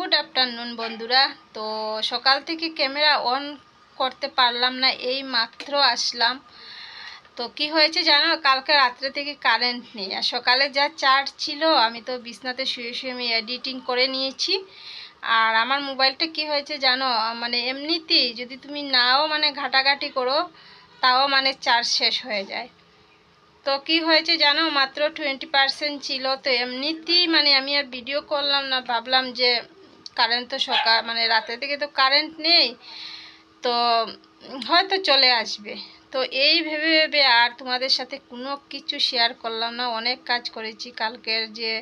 Good afternoon বন্ধুরা। তো সকাল থেকে ক্যামেরা অন করতে পারলাম না, এই মাত্র আসলাম। তো কি হয়েছে জানো? কালকে রাত্রে থেকে কারেন্ট নেই। আর সকালে যা চার্জ ছিল, আমি তো বিছনাতে শুয়ে শুয়ে আমি এডিটিং করে নিয়েছি। আর আমার মোবাইলটা কি হয়েছে জানো? মানে এমনিতেই যদি তুমি নাও মানে ঘাটাঘাটি করো, তাও মানে চার্জ শেষ হয়ে যায়। তো কি হয়েছে জানো? মাত্র টোয়েন্টি পার্সেন্ট ছিল। তো এমনিতেই মানে আমি আর ভিডিও করলাম না। ভাবলাম যে কারেন্ট তো সকাল মানে রাতের দিকে তো কারেন্ট নেই, তো হয়তো চলে আসবে। তো এই ভেবে ভেবে আর তোমাদের সাথে কোনো কিছু শেয়ার করলাম না, অনেক কাজ করেছি। কালকের যে,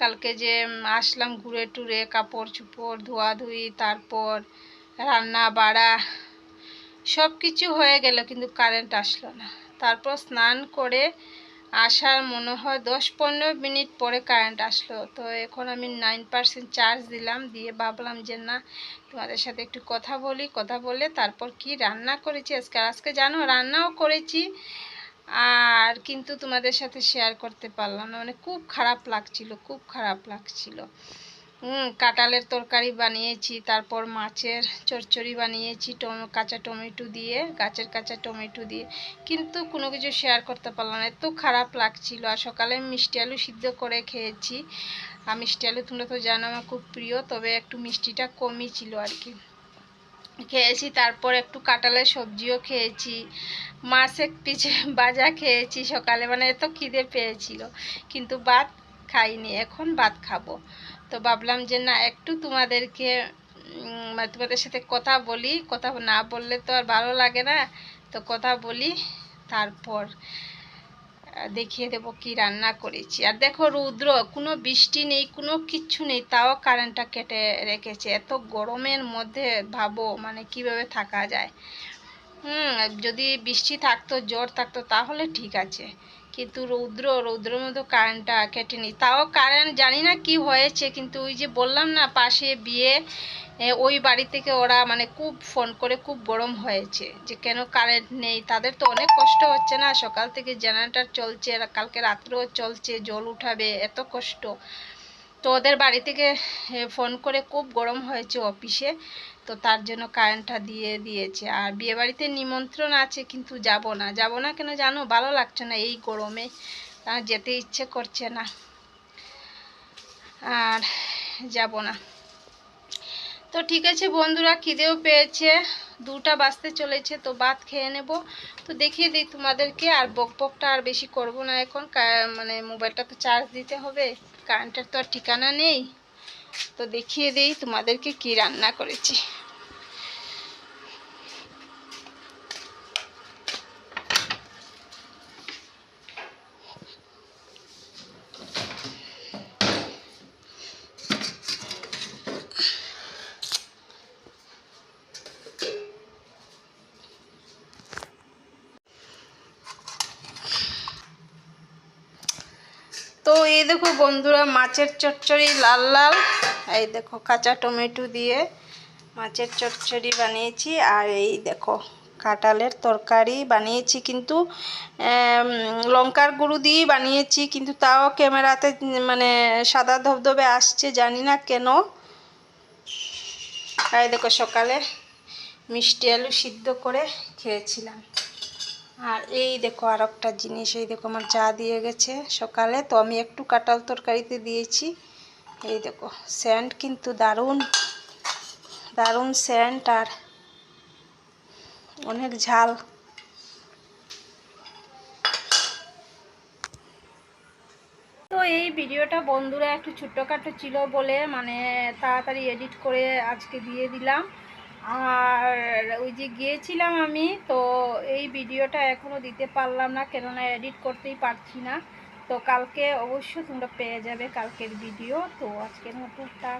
কালকে যে আসলাম ঘুরে টুরে, কাপড় চুপড়, ধোয়াধুয়ি, তারপর রান্না, বাড়া সব কিছু হয়ে গেল, কিন্তু কারেন্ট আসলো না। তারপর স্নান করে আসার মনে হয় দশ পনেরো মিনিট পরে কারেন্ট আসলো। তো এখন আমি নাইন পার্সেন্ট চার্জ দিলাম, দিয়ে ভাবলাম যে না, তোমাদের সাথে একটু কথা বলি, কথা বলে তারপর কি রান্না করেছি? আজকে আজকে জানো, রান্নাও করেছি আর কিন্তু তোমাদের সাথে শেয়ার করতে পারলাম না। মানে খুব খারাপ লাগছিল, খুব খারাপ লাগছিল। হুম, কাঁঠালের তরকারি বানিয়েছি, তারপর মাছের চচ্চড়ি বানিয়েছি, টমে, কাঁচা টমেটো দিয়ে, গাছের কাঁচা টমেটো দিয়ে। কিন্তু কোনো কিছু শেয়ার করতে পারলাম না, এত খারাপ লাগছিল। আর সকালে মিষ্টি আলু সিদ্ধ করে খেয়েছি। আর মিষ্টি আলু তোমরা তো জানো আমার খুব প্রিয়, তবে একটু মিষ্টিটা কমই ছিল আর কি। খেয়েছি, তারপর একটু কাঁঠালের সবজিও খেয়েছি। মাছ এক পিছে বাজা খেয়েছি সকালে মানে এত খিদে পেয়েছিল। কিন্তু ভাত খাইনি, এখন ভাত খাব। তো ভাবলাম যে না, একটু তোমাদেরকে মানে তোমাদের সাথে কথা বলি। কথা না বললে তো আর ভালো লাগে না। তো কথা বলি, তারপর দেখিয়ে দেবো কি রান্না করেছি। আর দেখো রৌদ্র, কোনো বৃষ্টি নেই, কোনো কিচ্ছু নেই, তাও কারেন্টটা কেটে রেখেছে। এত গরমের মধ্যে ভাবো মানে কীভাবে থাকা যায়। হুম, যদি বৃষ্টি থাকতো, জ্বর থাকতো, তাহলে ঠিক আছে। কিন্তু রৌদ্র, রৌদ্রের মধ্যে কারেন্টটা কেটে নি। তাও কারেন্ট জানি না কি হয়েছে, কিন্তু ওই যে বললাম না, পাশে বিয়ে ওই বাড়ি থেকে ওরা মানে খুব ফোন করে, খুব গরম হয়েছে। যে কেন কারেন্ট নেই? তাদের তো অনেক কষ্ট হচ্ছে না? সকাল থেকে জেনারেটর চলছে, কালকে রাত্রেও চলছে, জল উঠাবে, এত কষ্ট। তো ওদের বাড়ি থেকে ফোন করে খুব গরম হয়েছে অফিসে তো তার জন্য কারেন্টটা দিয়ে দিয়েছে। আর বিয়ে বাড়িতে নিমন্ত্রণ আছে, কিন্তু যাব না। যাব না কেন জানো? ভালো লাগছে না এই গরমে। যেতে ইচ্ছে করছে না। আর যাব না। তো ঠিক আছে বন্ধুরা, খিদেও পেয়েছে। দুটা বাজতে চলেছে, তো ভাত খেয়ে নেব। তো দেখিয়ে দিই তোমাদেরকে। আর বক বকটা আর বেশি করব না এখন। মানে মোবাইলটা তো চার্জ দিতে হবে। কারেন্টের তো আর ঠিকানা নেই। তো দেখিয়ে দিই তোমাদেরকে কি রান্না করেছি। তো এই দেখো বন্ধুরা, মাছের চচ্চড়ি লাল লাল। এই দেখো কাঁচা টমেটো দিয়ে মাছের চচ্চড়ি বানিয়েছি, আর এই দেখো কাঁঠালের তরকারি বানিয়েছি কিন্তু লঙ্কার গুঁড়ো দিয়েই বানিয়েছি, কিন্তু তাও ক্যামেরাতে মানে সাদা ধবধবে আসছে, জানি না কেন। এই দেখো সকালে মিষ্টি আলু সিদ্ধ করে খেয়েছিলাম। আর এই দেখো আর একটা জিনিস, এই দেখো আমার চা দিয়ে গেছে সকালে। তো আমি একটু কাঁঠাল তরকারিতে দিয়েছি। এই দেখো, স্যান্ড কিন্তু দারুণ দারুণ স্যান্ড আর অনেক ঝাল। তো এই ভিডিওটা বন্ধুরা একটু ছোট্টখাটো ছিল বলে মানে তাড়াতাড়ি এডিট করে আজকে দিয়ে দিলাম। আর ওই যে গিয়েছিলাম আমি, তো এই ভিডিওটা এখনও দিতে পারলাম না, কেননা এডিট করতেই পারছি না। তো কালকে অবশ্য তোমরা পেয়ে যাবে কালকের ভিডিও। তো আজকের মতো টাটা